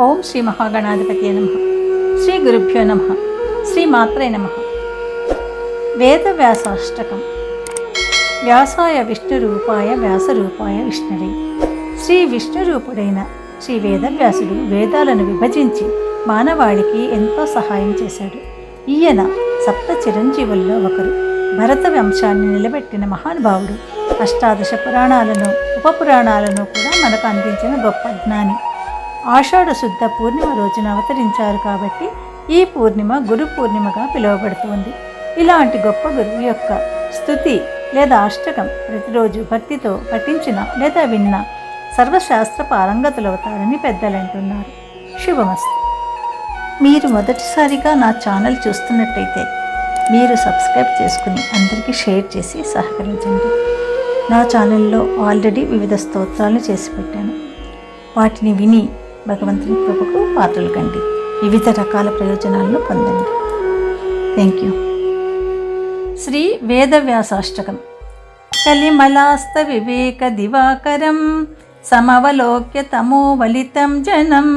ఓం శ్రీ మహాగణాధిపతి నమ. శ్రీ గురుభ్యో నమ. శ్రీ మాత్రే నమ. వేదవ్యాసాష్టకం. వ్యాసాయ విష్ణు రూపాయ వ్యాస వ్యాసరూపాయ విష్ణువే శ్రీ విష్ణు రూపుడైన శ్రీ వేదవ్యాసుడు వేదాలను విభజించి మానవాళికి ఎంతో సహాయం చేశాడు. ఈయన సప్త చిరంజీవుల్లో ఒకరు. భరత వంశాన్ని నిలబెట్టిన మహానుభావుడు. అష్టాదశ పురాణాలను ఉపపురాణాలను కూడా మనకు అందించిన గొప్ప జ్ఞాని. ఆషాఢ శుద్ధ పూర్ణిమ రోజున అవతరించారు కాబట్టి ఈ పూర్ణిమ గురు పూర్ణిమగా పిలువబడుతుంది. ఇలాంటి గొప్ప గురువు యొక్క స్థుతి లేదా అష్టకం ప్రతిరోజు భక్తితో పఠించిన లేదా విన్న సర్వశాస్త్ర పారంగతులవుతారని పెద్దలు అంటున్నారు శుభమస్తు. మీరు మొదటిసారిగా నా ఛానల్ చూస్తున్నట్టయితే మీరు సబ్స్క్రైబ్ చేసుకుని అందరికీ షేర్ చేసి సహకరించండి. నా ఛానల్లో ఆల్రెడీ వివిధ స్తోత్రాలు చేసి పెట్టాను. వాటిని విని భగవంతుని కృపకు పాత్రలు కండి. వివిధ రకాల ప్రయోజనాలను పొందండి. థ్యాంక్ యూ శ్రీ వేదవ్యాసాష్టకం. కలిమలాస్త వివేక దివాకరం సమవలోక్య తమోవలితం జనం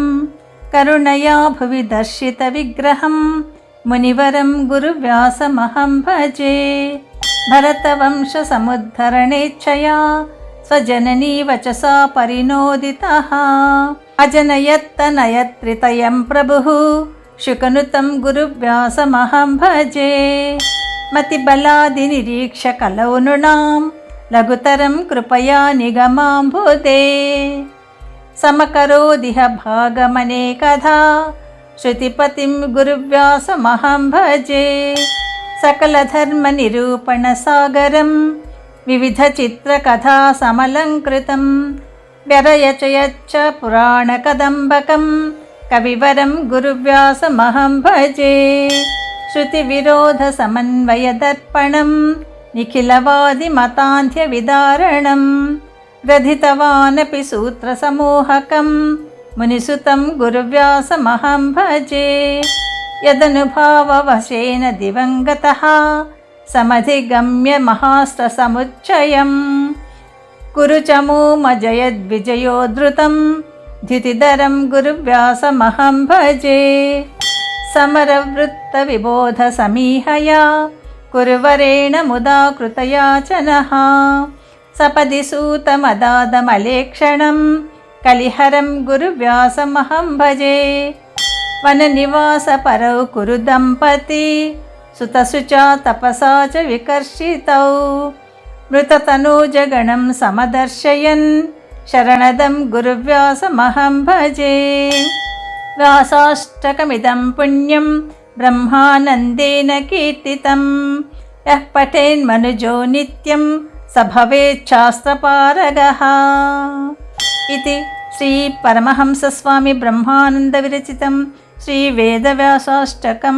కరుణయా భువి దర్శిత విగ్రహం మునివరం గురువ్యాసమహం భజే భరతవంశ సముద్ధరణేచ్ఛయా स जननी वचसा परिनोदितः अजनयत्तनयत्रितयं प्रभुः शुकनुतं गुरुव्यासमहं भजे मतिबलादिनिरीक्षकलौ नृणां लघुतरं कृपया निगमाम्भुदे समकरोदिह भागमनेकधा श्रुतिपतिं गुरुव्यासमहं भजे सकलधर्मनिरूपणसागरम् विविधचित्रकथा समलङ्कृतं व्यरयचयच्च पुराणकदम्बकं कविवरं गुरुव्यासमहं भजे श्रुतिविरोधसमन्वयदर्पणं निखिलवादिमतान्ध्यविदारणं ग्रथितवानपि सूत्रसमूहकं मुनिसुतं गुरुव्यासमहं भजे यदनुभाववशेन दिवङ्गतः समधिगम्य महास्त्रसमुच्चयम् कुरु च मूमजयद्विजयोद्धृतं धितिधरं गुरुव्यासमहं भजे समरवृत्तविबोधसमीहया कुरुवरेण मुदा कृतयाचनः सपदि सूतमदादमलेक्षणं कलिहरं गुरुव्यासमहं भजे वननिवासपरौ कुरु दम्पती సుతసు చ తపసా చ వికర్షితౌ మృతతనూజగణం సమదర్శయన్. శరణదం గురువ్యాసమహం భజే. వ్యాసాష్టకమిదం పుణ్యం. బ్రహ్మానందేన కీర్తితం. యః పఠేన్మనుజో నిత్యం. స భవేచ్ఛాస్త్రపారగः ఇది శ్రీ పరమహంసస్వామి బ్రహ్మానంద శ్రీ వేదవ్యాసాష్టకం.